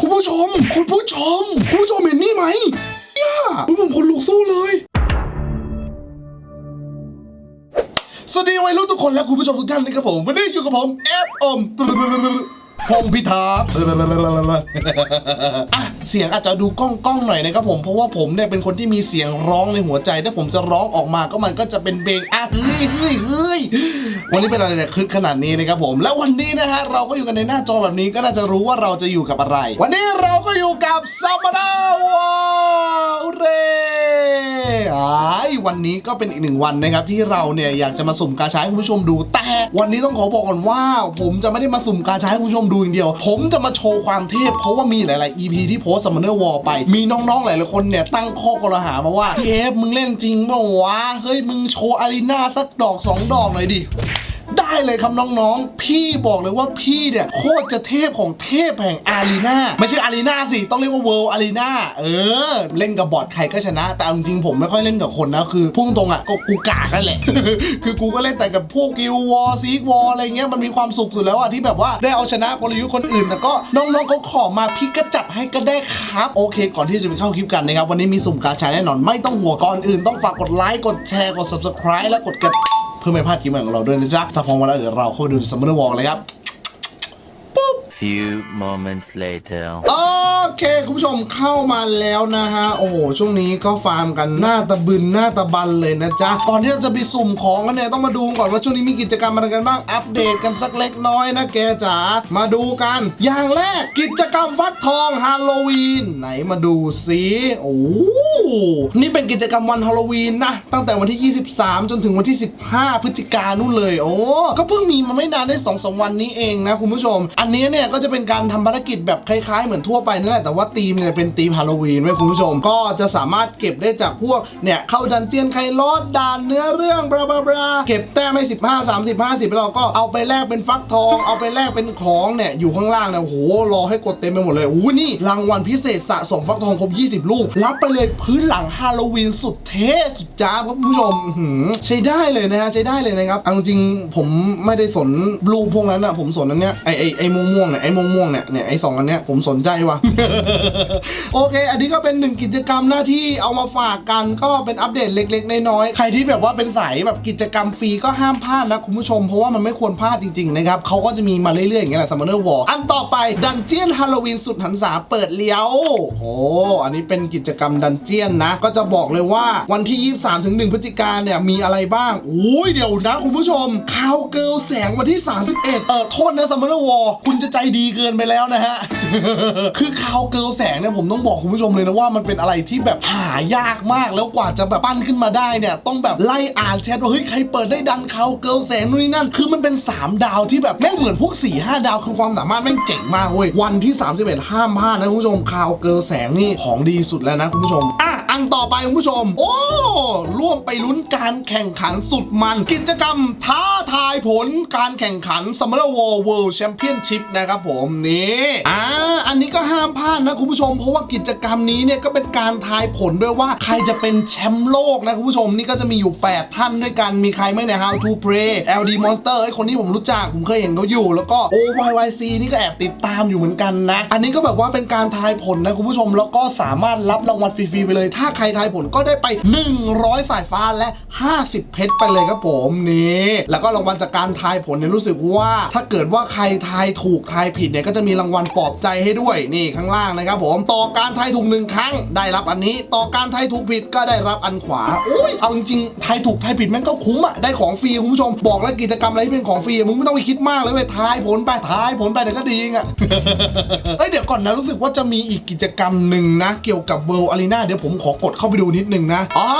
คุณผู้ชม คุณผู้ชม คุณผู้ชมเห็นนี่ไหมย่าผมคนลุกสู้เลยสวัสดีวัยรุ่นทุกคนและคุณผู้ชมทุกท่านนะครับผม วันนี้อยู่กับผมแอฟอม พงพิธาอะเสียงอาจจะดูก้องก้องๆหน่อยนะครับผมเพราะว่าผมเนี่ยเป็นคนที่มีเสียงร้องในหัวใจถ้าผมจะร้องออกมาก็มันก็จะเป็นเพลงอะเฮ้ยเฮ้ยเฮ้ยวันนี้เป็นอะไรเนี่ยคึกขนาดนี้นะครับผม แล้ววันนี้นะฮะเราก็อยู่กันในหน้าจอแบบนี้ก็น่าจะรู้ว่าเราจะอยู่กับอะไร วันนี้เราก็อยู่กับซัมมาดาวเรไอ้ วันนี้ก็เป็นอีกหนึ่งวันนะครับที่เราเนี่ยอยากจะมาสุ่มกาชาให้คุณผู้ชมดู แต่วันนี้ต้องขอบอกก่อนว่า ผมจะไม่ได้มาสุ่มกาชาให้คุณผู้ชมดูอย่างเดียว ผมจะมาโชว์ความเทพเพราะว่ามีหลาย ๆ EP ที่โพสซัมเนอร์วอลไป มีน้อง ๆ หลาย ๆ คนเนี่ยตั้งข้อกล่าวหามาว่าพี่เอฟมึงเล่นจริงเปล่าวะเฮ้ยมึงโชว์อารีนาสักดอกสองดอกหน่อยดิ ได้เลยครับน้องๆ พี่บอกเลยว่าพี่เนี่ยโคตรจะเทพของเทพแห่งอารีนาไม่ใช่อารีนาสิ ต้องเรียกว่าเวิลด์อารีนาเออ เล่นกับบอทใครก็ชนะ แต่จริงๆผมไม่ค่อยเล่นกับคนนะ คือพุ่งตรงอะก็กูกากันแหละ คือกูก็เล่นแต่กับพวกกิลวอร์ซีกวอร์อะไรเงี้ยมันมีความสุขสุดแล้วอะที่แบบว่าได้เอาชนะกลยุทธ์คนอื่น แต่ก็น้องๆเขาขอมาพี่ก็จัดให้ก็ได้ครับโอเค ก่อนที่จะไปเข้าคลิปกันนะครับวันนี้มีสุ่มกาชาแน่นอนไม่ต้องหัวก่อนอื่นต้องฝากกดไลค์กดแชร์กด subscribe และกดกระ เพื่อไม่พลาดคลิปใหม่ของเราด้วยนะจ๊ะถ้าพร้อมมาแล้วเดี๋ยวเราเข้าไปดูซัมเมอร์วอลเลยครับ Few moments later. โอเค คุณผู้ชมเข้ามาแล้วนะฮะ โอ้โห ช่วงนี้ก็ฟาร์มกันหน้าตะบึนหน้าตะบันเลยนะจ๊ะ ก่อนที่เราจะไปสุ่มของกันเนี่ย ต้องมาดูก่อนว่าช่วงนี้มีกิจกรรมอะไรกันบ้าง อัปเดตกันสักเล็กน้อยนะแกจ๋า มาดูกัน อย่างแรกกิจกรรมฟักทองฮาโลวีน ไหนมาดูสิโอ้โห นี่เป็นกิจกรรมวันฮาโลวีนนะ ตั้งแต่วันที่ 23 จนถึงวันที่ 15 พฤศจิกายนนู่นเลย โอ้ ก็เพิ่งมีมาไม่นานได้2อสวันนี้เองนะคุณผู้ชม อันนี้เนี่ยก็จะเป็นการทำภารกิจแบบคล้ายๆ เหมือนทั่วไปนั่นแหละ แต่ว่าธีมเนี่ยเป็นธีมฮาโลวีนไว้ยคุณผู้ชม ก็จะสามารถเก็บได้จากพวกเนี่ยเข้าดันเจียนไคลอดด่านเนื้อเรื่องบลาบลาบลาเก็บแต้มให้15 30 50แล้วเราก็เอาไปแลกเป็นฟักทอง เอาไปแลกเป็นของเนี่ยอยู่ข้างล่างเนี่ยโอ้โหรอให้กดเต็มไปหมดเลยอู้นี่รางวัลพิเศษสะสมฟักทองครบ 20 ลูกรับไปเลยพืนหลังฮาโลวีนสุดเท่สุดจ้าบครับคุณผู้ชมใช้ได้เลยนะฮะใช้ได้เลยนะครับเอาจริงผมไม่ได้สนบลูพวกนั้นอะผมสนอันเนี้ยไอไอไอม่วงม่วงเนี่ยไอม่วงม่วงเนี่ยเนี่ยไอสองอันเนี้ยผมสนใจว่ะโอเค อันนี้ก็เป็นหนึ่งกิจกรรมหน้าที่เอามาฝากกันก็เป็นอัปเดตเล็กๆน้อยๆใครที่แบบว่าเป็นสายแบบกิจกรรมฟรีก็ห้ามพลาดนะคุณผู้ชมเพราะว่ามันไม่ควรพลาดจริงๆนะครับเขาก็จะมีมาเรื่อยๆอย่างเงี้ยแหละซัมเมอร์วอร์อันต่อไปดันเจียนฮาโลวีนสุดหันษาเปิดเลี้ยวโอ้อันนี้เป็นกิจกรรมดันเจียนนะ ก็จะบอกเลยว่าวันที่ 23ถึง1พฤศจิกาเนี่ยมีอะไรบ้างอุ้ยเดี๋ยวนะคุณผู้ชมคาวเกิลแสงวันที่ 31 เออโทษนะซัมเมอร์วอร์คุณจะใจดีเกินไปแล้วนะฮะ คือคาวเกิลแสงเนี่ยผมต้องบอกคุณผู้ชมเลยนะว่ามันเป็นอะไรที่แบบหายากมากแล้วกว่าจะแบบปั้นขึ้นมาได้เนี่ยต้องแบบไล่อ่านแชทว่าเฮ้ยใครเปิดได้ดันคาวเกิลแสงนู่นนี่นั่น คือมันเป็น 3 ดาวที่แบบแม่งเหมือนพวก 4 5 ดาวคือความสามารถแม่งเจ๋งมากเว้ยวันที่ 31 ห้ามพลาดนะคุณผู้ชมคาวเกิลแสงนี่ของดีสุดแล้วนะคุณผู้ชมอะ อันต่อไปคุณผู้ชม โอ้ร่วมไปลุ้นการแข่งขันสุดมัน กิจกรรมท้าทายผลการแข่งขัน Summer War World Championship นะครับผมนี่อ่าอันนี้ก็ห้ามพลาดนะคุณผู้ชม เพราะว่ากิจกรรมนี้เนี่ยก็เป็นการทายผลด้วยว่าใครจะเป็นแชมป์โลกนะคุณผู้ชมนี่ก็จะมีอยู่ 8 ท่านด้วยกันมีใครไหมเนี่ย How to Play LD Monster ไอ้คนที่ผมรู้จักผมเคยเห็นเขาอยู่ แล้วก็ OYYC นี่ก็แอบติดตามอยู่เหมือนกันนะ อันนี้ก็แบบว่าเป็นการทายผลนะคุณผู้ชมแล้วก็สามารถรับรางวัลฟรีๆไปเลยถ้าาใครทายผลก็ได้ไป 100 สายฟ้าและ 50 เพชรไปเลยครับผมนี่แล้วก็รางวัลจากการทายผลเนี่ยรู้สึกว่า ถ้าเกิดว่าใครทายถูกทายผิดเนี่ยก็จะมีรางวัลปลอบใจให้ด้วยนี่ข้างล่างนะครับผมต่อการทายถูกหนึ่งครั้งได้รับอันนี้ ต่อการทายถูกผิดก็ได้รับอันขวาอุ้ยเอาจริงๆทายถูกทายผิดแม่งก็คุ้มอะได้ของฟรีคุณผู้ชมบอกแล้วกิจกรรมอะไรที่เป็นของฟรีมึงไม่ต้องไปคิดมากเลยเว้ยทายผลไปทายผลไปเดี๋ยวก็ดีไงเอ้ยเดี๋ยวก่อนนะรู้สึกว่าจะมีอีกกิจกรรมหนึ่งนะ เกี่ยวกับ World Arena เดี๋ยวผมขอกดเข้าไปดูนิดนึงนะอ่า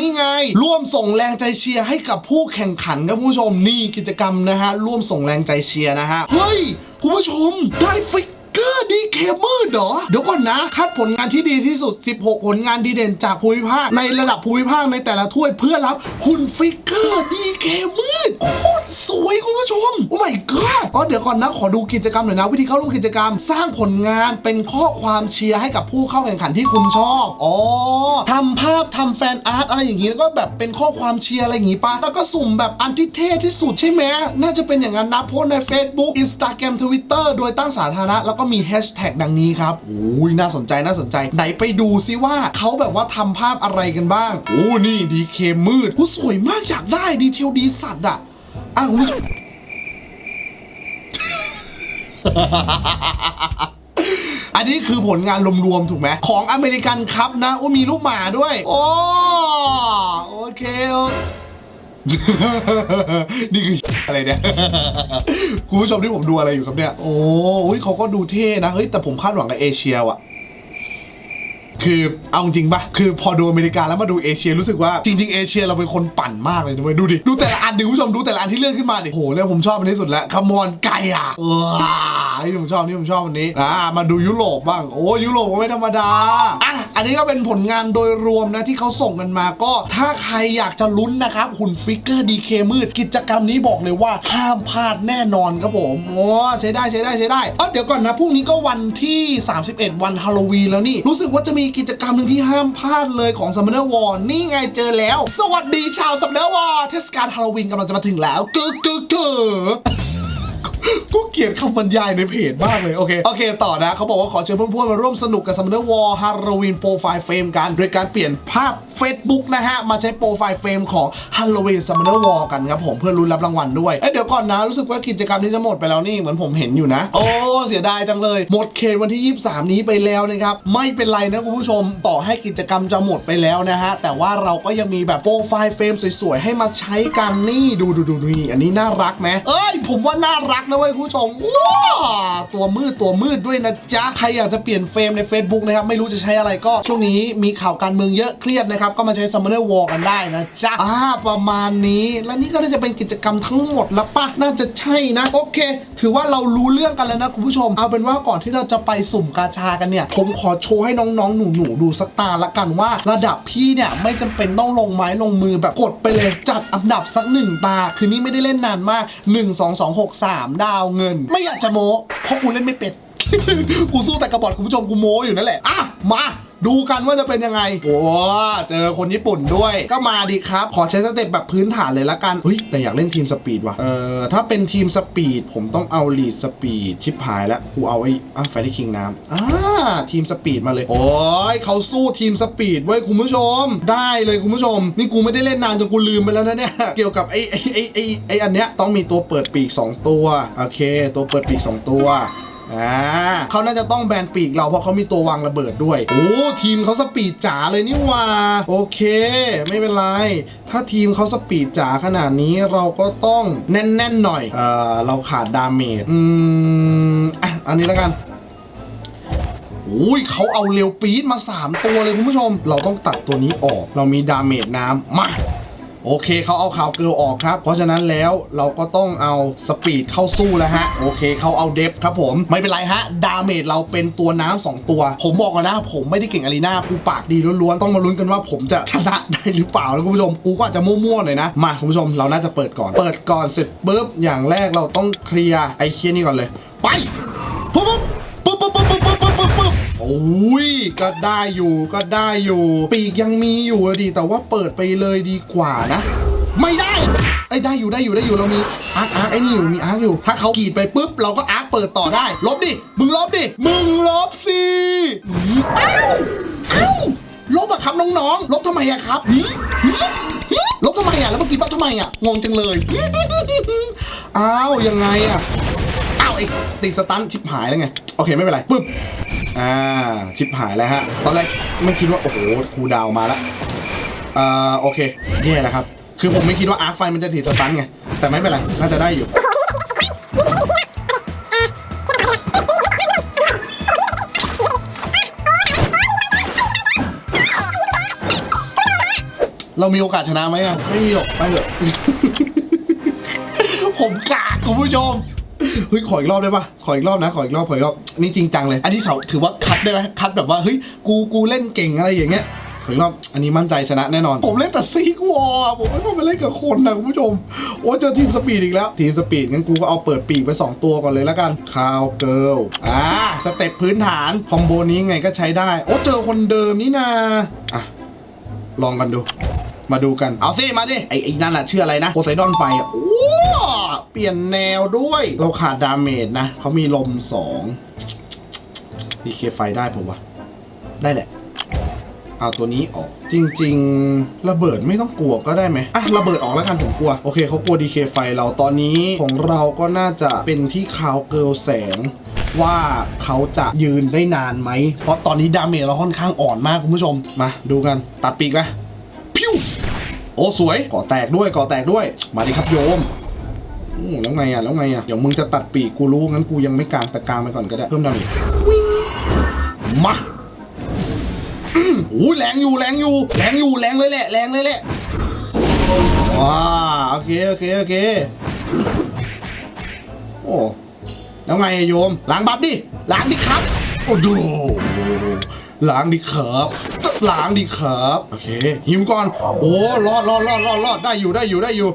นี่ไง ร่วมส่งแรงใจเชียร์ให้กับผู้แข่งขันครับคุณผู้ชมนี่กิจกรรมนะฮะร่วมส่งแรงใจเชียร์นะฮะเฮ้ยคุณผู้ชมได้ฟิก เกอร์ดีเคมืดเหรอ เดี๋ยวก่อนนะ คัดผลงานที่ดีที่สุด 16 ผลงานดีเด่นจากภูมิภาค ในระดับภูมิภาคในแต่ละถ้วยเพื่อรับหุ่นฟิกเกอร์ดีเคมืดโคตรสวยคุณผู้ชม โอ้ my god อ๋อเดี๋ยวก่อนนะ ขอดูกิจกรรมหน่อยนะ วิธีเข้าร่วมกิจกรรม สร้างผลงานเป็นข้อความเชียร์ให้กับผู้เข้าแข่งขันที่คุณชอบ อ๋อทำภาพทำแฟนอาร์ตอะไรอย่างงี้แล้วก็แบบเป็นข้อความเชียร์อะไรอย่างงี้ปะแล้วก็สุ่มแบบอันที่เท่ที่สุดใช่ไหมน่าจะเป็นอย่างนั้นนะโพสใน Facebook Instagram Twitter โดยตั้งสาธารณะแล้วก็็มีแฮชแท็กดังนี้ครับโอ้ยน่าสนใจน่าสนใจ ไหนไปดูซิว่าเขาแบบว่าทำภาพอะไรกันบ้าง โอ้นี่ดีเคมืดผู้สวยมากอยากได้ดีเทลดีสัตว์อะอะคุณผู้ชมอันนี้คือผลงานรวมๆถูกไหมของอเมริกันครับนะ โอ้มีลูกหมาด้วย โอ้โอเค นี่คืออะไรเนี่ยคุณผู้ชมที่ผมดูอะไรอยู่ครับเนี่ย โอ้ยเขาก็ดูเท่นะ เฮ้ย แต่ผมคาดหวังกับเอเชียว่ะ คือเอาจริงปะคือพอดูอเมริกาแล้วมาดูเอเชียรู้สึกว่าจริง ๆ เอเชียเราเป็นคนปั่นมากเลยด้วยดูดิดูแต่ละอันดิคุณผู้ชมดูแต่ละอันที่เลื่อนขึ้นมาดิโหเนี่ยผมชอบอันนี้สุดแล้วคามอนไก่อะเออนี่ผมชอบนี่ผมชอบอันนี้อ่ามาดูยุโรปบ้างโอ้ยุโรปก็ไม่ธรรมดาอะอันนี้ก็เป็นผลงานโดยรวมนะที่เขาส่งกันมาก็ถ้าใครอยากจะลุ้นนะครับหุ่นฟิกเกอร์ดีเคมืด กิจกรรมนี้บอกเลยว่าห้ามพลาดแน่นอนครับผมโอ้ใช้ได้ใช้ได้ใช้ได้เออเดี๋ยวก่อนนะพรุ่งนี้ก็วันที่ 31 วันฮาโลวีนแล้วนี่ รู้สึกว่าจะมีกิจกรรมหนึ่งที่ห้ามพลาดเลยของซัมเมอร์วอร์นี่ไงเจอแล้ว สวัสดีชาวซัมเมอร์วอร์เทศกาลฮาโลวีนกำลังจะมาถึงแล้วกึกกึกกึ กูเกลียดคำบรรยายในเพจมากเลย โอเค โอเค ต่อนะ เขาบอกว่าขอเชิญเพื่อนๆ มาร่วมสนุกกับ Summoner War Halloween Profile Frame กัน โดยการเปลี่ยนภาพ Facebook นะฮะ มาใช้โปรไฟล์เฟรมของ Halloween Summoner War กันครับผมเพื่อรุ้นรับรางวัลด้วยเอ้เดี๋ยวก่อนนะ รู้สึกว่ากิจกรรมนี้จะหมดไปแล้วนี่ เหมือนผมเห็นอยู่นะ โอ้เสียดายจังเลย หมดเขตวันที่ 23 นี้ไปแล้วนะครับไม่เป็นไรนะคุณผู้ชมต่อให้กิจกรรมจะหมดไปแล้วนะฮะแต่ว่าเราก็ยังมีแบบโปรไฟล์เฟรมสวยๆให้มาใช้กันนี่ดูดูดูนี่อันนี้น่ารักไหมเอ้ยผมว่าน่ารักนะเว้ยคุณผู้ชมว้าตัวมืดตัวมืดด้วยนะจ๊ะ ใครอยากจะเปลี่ยนเฟรมใน Facebook นะครับ ไม่รู้จะใช้อะไรก็ช่วงนี้มีข่าวการเมืองเยอะเครียดนะครับ ก็มาใช้ Summoner War กันได้นะจ๊ะ อ่า ประมาณนี้ และนี่ก็น่าจะเป็นกิจกรรมทั้งหมดแล้วปะน่าจะใช่นะ โอเค ถือว่าเรารู้เรื่องกันแล้วนะคุณผู้ชม เอาเป็นว่าก่อนที่เราจะไปสุ่มกาชากันเนี่ย ผมขอโชว์ให้น้องๆ หนูๆดูสักตาละกันว่า ระดับพี่เนี่ยไม่จำเป็นต้องลงไม้ลงมือแบบกดไปเลยจัดอันดับสักหนึ่งตา คือนี่ไม่ได้เล่นนานมาก 1 2 2 6 3ดาวเงิน ไม่อยากจะโม้เพราะกูเล่นไม่เป็ดกูสู้แต่กระบอกคุณผู้ชมกูโม้อยู่นั่นแหละอะมา ดูกันว่าจะเป็นยังไง โอ้เจอคนญี่ปุ่นด้วย ก็มาดีครับ ขอใช้สเต็ปแบบพื้นฐานเลยละกันเฮ้ยแต่อยากเล่นทีมสปีดว่ะ เออถ้าเป็นทีมสปีด ผมต้องเอาลีดสปีดชิปหายแล้วกูเอาไอ้อะไฟที่คิงน้ำอ่าทีมสปีดมาเลย โอ้ยเขาสู้ทีมสปีดไว้คุณผู้ชม ได้เลยคุณผู้ชม นี่กูไม่ได้เล่นนานจนกูลืมไปแล้วนะเนี่ย เกี่ยวกับไอ้ไอ้ไอ้ไอ้ไอ้อันเนี้ยต้องมีตัวเปิดปีกสองตัว โอเค ตัวเปิดปีกสองตัว อ่าเขาน่าจะต้องแบนปีกเราเพราะเขามีตัววางระเบิดด้วย โอ้ทีมเขาสปีดจ๋าเลยนี่ว่า โอเค ไม่เป็นไร ถ้าทีมเขาสปีดจ๋าขนาดนี้เราก็ต้องแน่นๆหน่อย เออเราขาดดาเมจ อืม อะ อันนี้แล้วกันอุ้ยเขาเอาเร็วปี๊ดมา 3 ตัวเลยคุณผู้ชม เราต้องตัดตัวนี้ออก เรามีดาเมจน้ำมา โอเคเขาเอาข่าวเกิลออกครับ เพราะฉะนั้นแล้วเราก็ต้องเอาสปีดเข้าสู้แล้วฮะ โอเคเขาเอาเดฟครับผม ไม่เป็นไรฮะ ดาเมจเราเป็นตัวน้ำสองตัว ผมบอกก่อนนะ ผมไม่ได้เก่งอารีนากูปากดีล้วนๆ ต้องมาลุ้นกันว่าผมจะชนะได้หรือเปล่านะคุณผู้ชม กูก็อาจจะมั่วๆหน่อยนะ มาคุณผู้ชมเราน่าจะเปิดก่อน เปิดก่อนเสร็จปุ๊บอย่างแรกเราต้องเคลียร์ไอ้เคียนี่ก่อนเลย ไปปุ๊บ โอ้ยก็ได้อยู่ก็ได้อยู่ ปีกยังมีอยู่ดิแต่ว่าเปิดไปเลยดีกว่านะ ไม่ได้ไอ้ได้อยู่ได้อยู่ได้อยู่เรามีอาร์คอาร์คไอ้นี่อยู่มีอาร์คอยู่ ถ้าเขากรีดไปปุ๊บ เราก็อาร์คเปิดต่อได้ ลบดิ มึงลบดิ มึงลบสิเอ้าเอ้าลบอะครับน้องๆ ลบทำไมอะครับหืมหืมหืมลบทำไมอะแล้วเมื่อกี้ปั๊บทำไมอะงงจังเลยอ้าวยังไงอะอ้าวไอ้ติดสตันชิบหายแล้วไง โอเคไม่เป็นไรปึ๊บ อ่าชิบหายแล้วฮะ ตอนแรกไม่คิดว่า โอ้โหครูดาวมาแล้วอ่าโอเคแย่แล้วครับ คือผมไม่คิดว่าอาร์คไฟมันจะติดสตันไง แต่ไม่เป็นไร น่าจะได้อยู่ เรามีโอกาสชนะไหมอะ ไม่มีหรอก ไปเถอะผมกากคุณผู้ชม เฮ้ยขออีกรอบได้ปะขออีกรอบนะ ขออีกรอบขออีกรอบนี่จริงจังเลย อันนี้เขาถือว่าคัดได้ไหมคัดแบบว่าเฮ้ยกูกูเล่นเก่งอะไรอย่างเงี้ยขออีกรอบอันนี้มั่นใจชนะแน่นอน ผมเล่นแต่ซีกวอร์อะผมไม่ต้องไปเล่นกับคนนะคุณผู้ชม โอ้เจอทีมสปีดอีกแล้ว ทีมสปีดงั้นกูก็เอาเปิดปีกไป 2 ตัวก่อนเลยแล้วกันคาวเกิลอ่าสเต็ปพื้นฐาน คอมโบนี้ไงก็ใช้ได้ โอ้เจอคนเดิมนี่นาอะ ลองกันดู มาดูกัน เอาสิ มาดิไอ้นั่นอะชื่ออะไรนะโพไซดอนไฟอะ เปลี่ยนแนวด้วย เราขาดดาเมจนะเขามีลมสองดีเคไฟได้ผมวะได้แหละ เอาตัวนี้ออก จริง ๆ ระเบิดไม่ต้องกลัวก็ได้ไหมอะระเบิดออกแล้วกันผมกลัว โอเคเขากลัวดีเคไฟเราตอนนี้ของเราก็น่าจะเป็นที่คาวเกิลแสงว่าเขาจะยืนได้นานไหม เพราะตอนนี้ดาเมจเราค่อนข้างอ่อนมากคุณผู้ชม มาดูกัน ตัดปีกไหมพิ้ว โอ้สวย ก่อแตกด้วยก่อแตกด้วย มาดิครับโยม อู้แล้วไงอะแล้วไงอะเดี๋ยวมึงจะตัดปีกกูรู้งั้นกูยังไม่กลางแต่กลางไปก่อนก็ได้เพิ่มดาเมจมาอืมโอ้ยแรงอยู่แรงอยู่แรงอยู่แรงเลยแหละแรงเลยแหละว้าโอเคโอเคโอเคโอ้แล้วไงโยมล้างบัฟดิล้างดิครับ โอ้ดูล้างดิครับล้างดิครับโอเคหิวก่อนโอ้รอดรอดรอดรอดรอดได้อยู่ได้อยู่ได้อยู่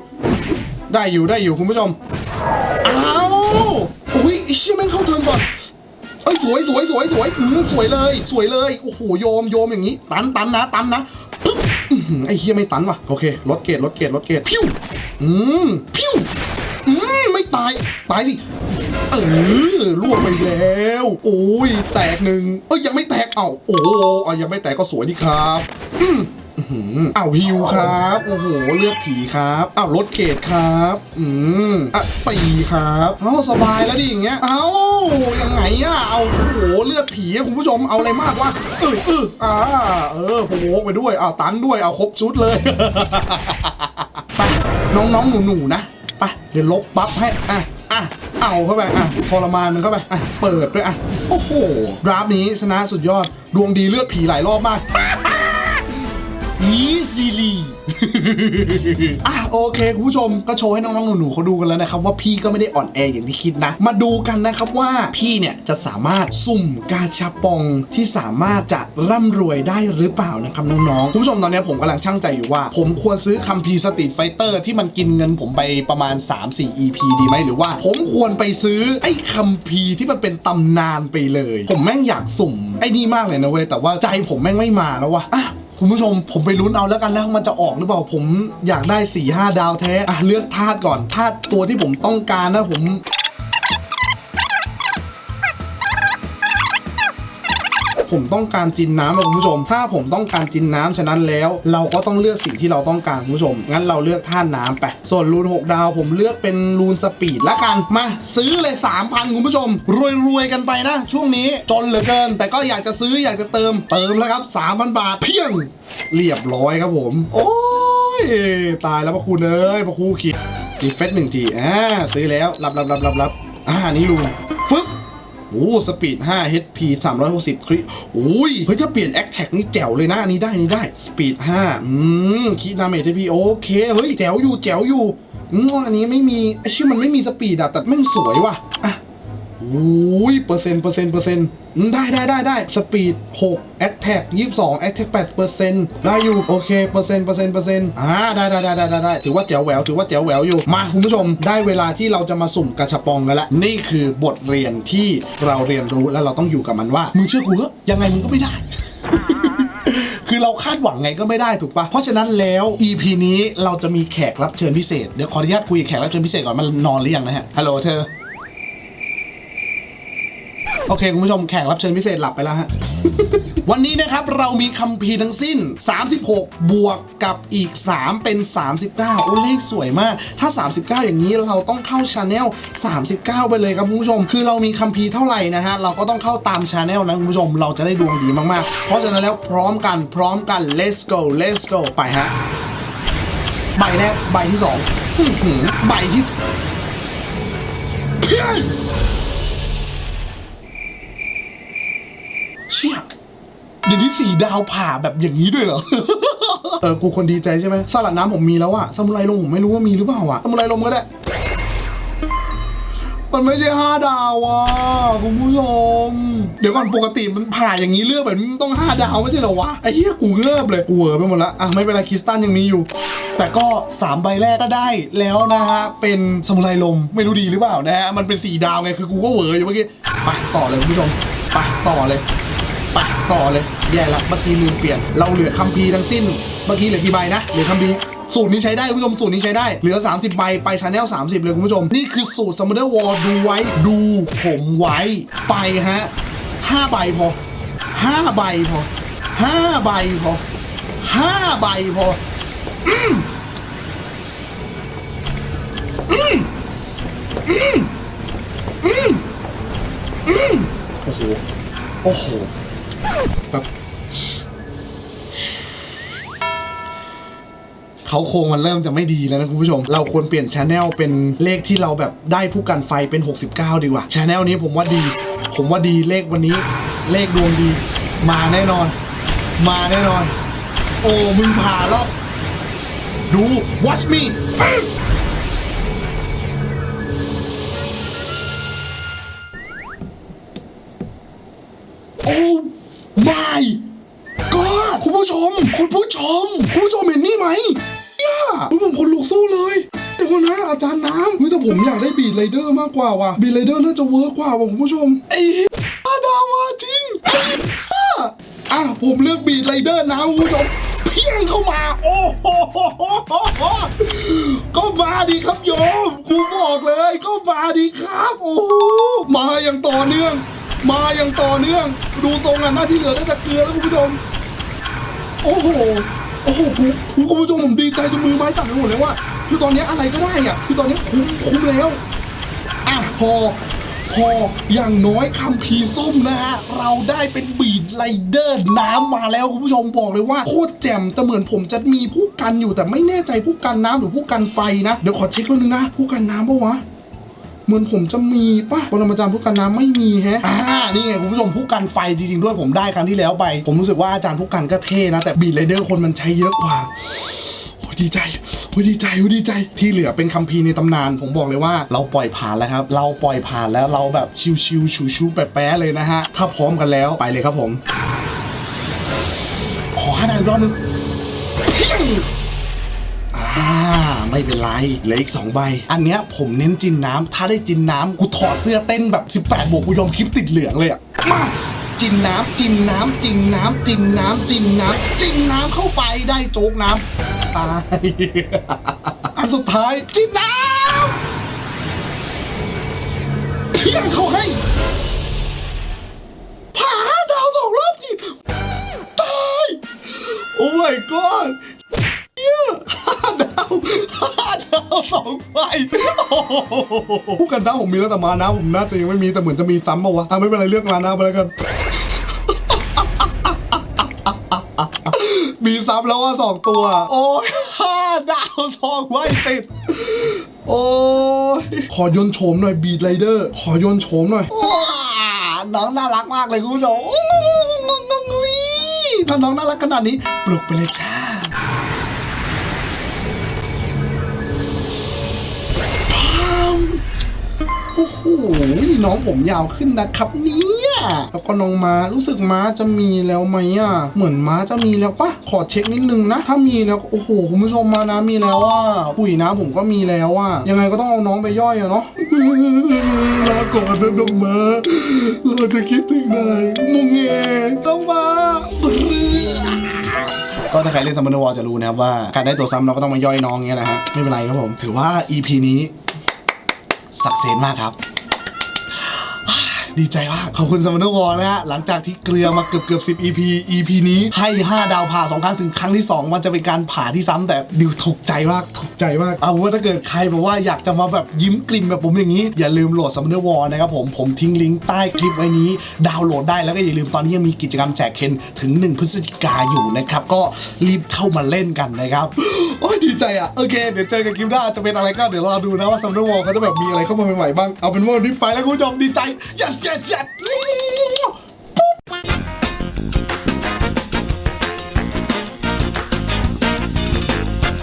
ได้อยู่ได้อยู่คุณผู้ชม อ้าวอุ้ยเชี่ยแม่งเข้าเทิร์นก่อนเอ้ยสวยสวยสวยสวยอืมสวยเลย สวยเลย โอ้โหโยมโยมอย่างนี้ ตันตันนะ ตันนะปึ๊บไอ้เฮียไม่ตันว่ะ โอเคลดเกรดลดเกรดลดเกรดพิ้วอืมพิ้วอืมไม่ตาย ตายสิ เออล่วงไปแล้ว โอ้ย แตกหนึ่งเอ้ยยังไม่แตกเอ้าโอ้อะยังไม่แตกก็สวยดีครับ อืม หืออ้าวฮิวครับ โอ้โห เลือดผีครับอ้าวลดเกรดครับ อืมอะตีครับเอ้าสบายแล้วดิอย่างเงี้ย เอ้ายังไงอะเอาโอ้โห เลือดผีคุณผู้ชม เอาอะไรมากวะเออเอออ่า เออโผล่ไปด้วยอ้าวตันด้วย เอาครบชุดเลย ไป น้องๆ หนูๆ นะ ไป เดี๋ยวลบบัฟให้ อะอะเอาเข้าไปอะทรมานมันเข้าไปอะเปิดด้วยอะ โอ้โหดราฟนี้ชนะสุดยอด ดวงดีเลือดผีหลายรอบมาก easily อะโอเคคุณผู้ชมก็โชว์ให้น้องๆหนูๆเขาดูกันแล้วนะครับ ว่าพี่ก็ไม่ได้อ่อนแออย่างที่คิดนะ มาดูกันนะครับว่าพี่เนี่ยจะสามารถสุ่มกาชาปองที่สามารถจะร่ำรวยได้หรือเปล่านะครับน้องๆคุณผู้ชมตอนนี้ผมกำลังช่างใจอยู่ว่า ผมควรซื้อคัมภีร์สตรีทไฟเตอร์ที่มันกินเงินผมไปประมาณ 3-4 EP ดีไหมหรือว่า ผมควรไปซื้อไอ้คัมภีร์ที่มันเป็นตำนานไปเลย ผมแม่งอยากสุ่มไอ้นี่มากเลยนะเว้ยแต่ว่าใจผมแม่งไม่มาแล้ววะอะ คุณผู้ชมผมไปลุ้นเอาแล้วกันนะว่ามันจะออกหรือเปล่าผมอยากได้4ี่ห้าดาวแท้อะเลือกธาตุก่อนธาตุตัวที่ผมต้องการนะผม ผมต้องการจินน้ำอะคุณผู้ชม ถ้าผมต้องการจินน้ำฉะนั้นแล้ว เราก็ต้องเลือกสิ่งที่เราต้องการคุณผู้ชม งั้นเราเลือกท่าน้ำไป ส่วนรูน 6 ดาวผมเลือกเป็นรูนสปีดละกัน มาซื้อเลย 3,000 คุณผู้ชม รวยๆกันไปนะ ช่วงนี้จนเหลือเกิน แต่ก็อยากจะซื้ออยากจะเติมเติมแล้วครับ 3,000 บาทเพียงเรียบร้อยครับผม โอ้ยตายแล้วพระคุณเอ้ยพระครูขีดดีเฟสหนึ่งทีอ่าซื้อแล้วรับรับรับรับรับอ่านี่รูน อ้สปีด 5 HP 360 คริโอ้ย เฮ้ย ถ้าเปลี่ยนแอคแท็กนี่แจ๋วเลยนะนี้ได้นี่ได้ สปีด 5 อืมคีดาเมจทีโอเค เฮ้ย แจ๋วอยู่แจ๋วอยู่อืมอันนี้ไม่มีไอชื่อมันไม่มีสปีดอะแต่แม่งสวยว่ะอะ อ้ยเปอร์เซ็นต์เปอร์เซ็นต์เปอร์เซ็นต์ได้ได้ได้ได้สปีด6แอคแท็ก22แอคแท็ก8เปอร์เซ็นต์ได้อยู่โอเคเปอร์เซ็นต์เปอร์เซ็นต์เปอร์เซ็นต์อ่าได้ได้ได้ได้ได้ถือว่าแจ๋วแหววถือว่าแจ๋วแหววอยู่มาคุณผู้ชมได้เวลาที่เราจะมาสุ่มกระชับปองกันแล้วนี่คือบทเรียนที่เราเรียนรู้แล้วเราต้องอยู่กับมันว่ามึงเชื่อกูเหอะยังไงมึงก็ไม่ได้คือเราคาดหวังไงก็ไม่ได้ถูกปะเพราะฉะนั้นแล้ว EP นี้เราจะมีแขกรับเชิญพิเศษ เดี๋ยวขออนุญาตคุยแขกรับเชิญพิเศษก่อนมันนอนหรือยังนะฮะ ฮัลโหลเธอ โอเค คุณผู้ชมแขกรับเชิญพิเศษหลับไปแล้วฮะ วันนี้นะครับเรามีคัมภีร์ทั้งสิ้น 36 บวกกับอีก 3 เป็น 39 โอ้เลขสวยมาก ถ้า 39 อย่างนี้เราต้องเข้าชาแนล39 ไปเลยครับคุณผู้ชม คือเรามีคัมภีร์เท่าไหร่นะฮะ เราก็ต้องเข้าตามชาแนลนะคุณผู้ชม เราจะได้ดวงดีมากๆ เพราะฉะนั้นแล้วพร้อมกันพร้อมกัน let's go let's go ไปฮะ ใบแรกใบที่สองใบที่สเพี้ยน เชี่ย เดี๋ยวนี้สีดาวผ่าแบบอย่างนี้ด้วยเหรอ เออ กูคนดีใจใช่ไหมสลัดน้ำผมมีแล้วอะสมุไรลมผมไม่รู้ว่ามีหรือเปล่าอะสมุไรลมก็ได้ มันไม่ใช่ห้าดาวอะคุณผู้ชม เดี๋ยวก่อนปกติมันผ่าอย่างนี้เลือกแบบนี้มันต้อง5ดาวไม่ใช่เหรอวะ ไอ้เหี้ยกูเงิบเลยกูเหวอไปหมดละอะไม่เป็นไรคริสตันยังมีอยู่ แต่ก็ 3 ใบแรกก็ได้แล้วนะฮะ เป็นสมุไรลมไม่รู้ดีหรือเปล่านะฮะ มันเป็น4ดาวไงคือกูก็เหวออยู่เมื่อกี้ ไปต่อเลยคุณผู้ชม ไปต่อเลย ต่อเลย แย่ละเมื่อกี้ลืมเปลี่ยน เราเหลือคัมภีร์ทั้งสิ้น เมื่อกี้เหลือกี่ใบนะ เหลือคัมภีร์สูตรนี้ใช้ได้คุณผู้ชมสูตรนี้ใช้ได้ เหลือ 30 ใบ ไปชาแนล30 เลยคุณผู้ชม นี่คือสูตร Summoner War ดูไว้ดูผมไว้ไปฮะ5ใบพอ5ใบพอ5ใบพอ5ใบพอโอ้โห โอ้โห เขาโครงมันเริ่มจะไม่ดีแล้วนะคุณผู้ชม เราควรเปลี่ยนชาแนลเป็นเลขที่เราแบบได้ผู้กันไฟเป็น 69 ดีกว่าชาแนลนี้ผมว่าดี ผมว่าดีเลขวันนี้ เลขดวงดี มาแน่นอน มาแน่นอน โอ้มึงผ่าแล้วดู watch me โอ้ คุณผู้ชมคุณผู้ชม คุณผู้ชมเห็นนี่ไหมเนี่ยผมคนลุกสู้เลยเดี๋ยวก่อนะอาจารย์น้ำเฮ้ยแต่ผมอยากได้บีดไรเดอร์มากกว่าว่ะบีดไรเดอร์น่าจะเวิร์กกว่าว่ะคุณผู้ชมไอ้เหี้ยดาวาจริงอ้เหี้ยอะผมเลือกบีดไรเดอร์นะคุณผู้ชมเพียงเข้ามา โอ้โหก็มาดีครับโยมกูบอกเลย ก็มาดีครับ โอ้มาอย่างต่อเนื่อง มาอย่างต่อเนื่อง ดูทรงอะหน้าที่เหลือน่าจะเกลือแล้วคุณผู้ชม โอ้โหโอ้โหคุณคุณผู้ชมผมดีใจจนมือไม้สั่นไปหมดเลยว่า คือตอนนี้อะไรก็ได้อะคือตอนนี้คุ้มคุ้มแล้วอะพอพออย่างน้อยคัมภีส้มนะฮะ เราได้เป็นบีดไรเดอร์น้ำมาแล้ว คุณผู้ชมบอกเลยว่า โคตรแจ่มแต่เหมือนผมจะมีผู้กันอยู่แต่ไม่แน่ใจผู้กันน้ำหรือผู้กันไฟนะ เดี๋ยวขอเช็คแป๊บนึงนะ ผู้กันน้ำปะวะ เหมือนผมจะมีป่ะปรมาจารย์ผู้กันน้ำไม่มีแฮะอ่านี่ไงคุณผู้ชมผู้กันไฟจริงๆด้วยผมได้ครั้งที่แล้วไป ผมรู้สึกว่าอาจารย์ผู้กันก็เท่นะ แต่บีดไรเดอร์คนมันใช้เยอะกว่าโอ้ดีใจโอ้ดีใจโอ้ดีใจ ที่เหลือเป็นคัมภีร์ในตำนาน ผมบอกเลยว่าเราปล่อยผ่านแล้วครับ เราปล่อยผ่านแล้วเราแบบชิวๆชูๆแป๊ะๆเลยนะฮะ ถ้าพร้อมกันแล้วไปเลยครับผม ขอให้าดาวอีกรอบนึง อ่าไม่เป็นไรเหลืออีก2ใบ อันเนี้ยผมเน้นจินน้ำถ้าได้จินน้ำกูถอดเสื้อเต้นแบบ 18บวกกูยอมคลิปติดเหลืองเลยอะมาจินน้ำจินน้ำจินน้ำจินน้ำจินน้ำจินน้ำเข้าไปได้โจ๊กน้ำตายอันสุดท้ายจินน้ำเพียงเขาให้ผ่าห้าดาวสองรอบจิตตายโอ้ my god ห้า ดาวห้าดาวสองใบโอ้โหผู้กันท้าผมมีแล้วแต่มานะผมน่าจะยังไม่มีแต่เหมือนจะมีซ้ำมาวะอะไม่เป็นไรเลือกมานะไปแล้วกัน มีซ้ำแล้วว่าสองตัว โอ้ยห้าดาวสองใบติดโอ้ยขอยนต์โฉมหน่อยบีดไรเดอร์ ขอยนต์โฉมหน่อยว้าน้องน่ารักมากเลยคุณผู้ชมโอ้ยถ้าน้องน่ารักขนาดนี้ ปลุกไปเลยจ้า โอ้โหน้องผมยาวขึ้นนะครับเนี่ยแล้วก็น้องม้ารู้สึกม้าจะมีแล้วไหมอะเหมือนม้าจะมีแล้วปะขอเช็คนิดนึงนะ ถ้ามีแล้วโอ้โหคุณผู้ชมมานะมีแล้วอะปุ๋ยน้ำผมก็มีแล้วอะยังไงก็ต้องเอาน้องไปย่อยอะเนาะลาก่อนนะน้องม้าเราจะคิดถึงนายมุงเงน้องม้าก็ถ้าใครเล่นซัมเมอร์วอลจะรู้นะครับว่าการได้ตัวซ้ำเราก็ต้องมาย่อยน้องเงี้ยนะฮะไม่เป็นไรครับผม ถือว่า EP นี้ สักเซนมากครับ ดีใจมากขอบคุณสมานวอนะฮะหลังจากที่เกลือมาเกือบเกือบ10 EP EP นี้ให้ 5 ดาวผ่า2ครั้งถึงครั้งที่ 2 มันจะเป็นการผ่าที่ซ้ำแต่ดิวถูกใจมากถูกใจมากเอาว่าถ้าเกิดใครแบบว่าอยากจะมาแบบยิ้มกลิ่มแบบผมอย่างนี้ อย่าลืมโหลดสมานวอนะครับผมผมทิ้งลิงก์ใต้คลิปไว้นี้ ดาวน์โหลดได้แล้วก็อย่าลืมตอนนี้ยังมีกิจกรรมแจกเคนถึง 1 พฤศจิกาอยู่นะครับก็รีบเข้ามาเล่นกันนะครับโอ้ยดีใจอะโอเคเดี๋ยวเจอกันคลิปหน้าจะเป็นอะไรก็เดี๋ยวรอดูนะว่าซัมเดอร์วอลเขาจะแบบมีอะไรเข้ามาใหม่ๆบ้างเอาเป็นว่าวันนี้ไปแล้วคุณผู้ชมดีใจ yes Ceset.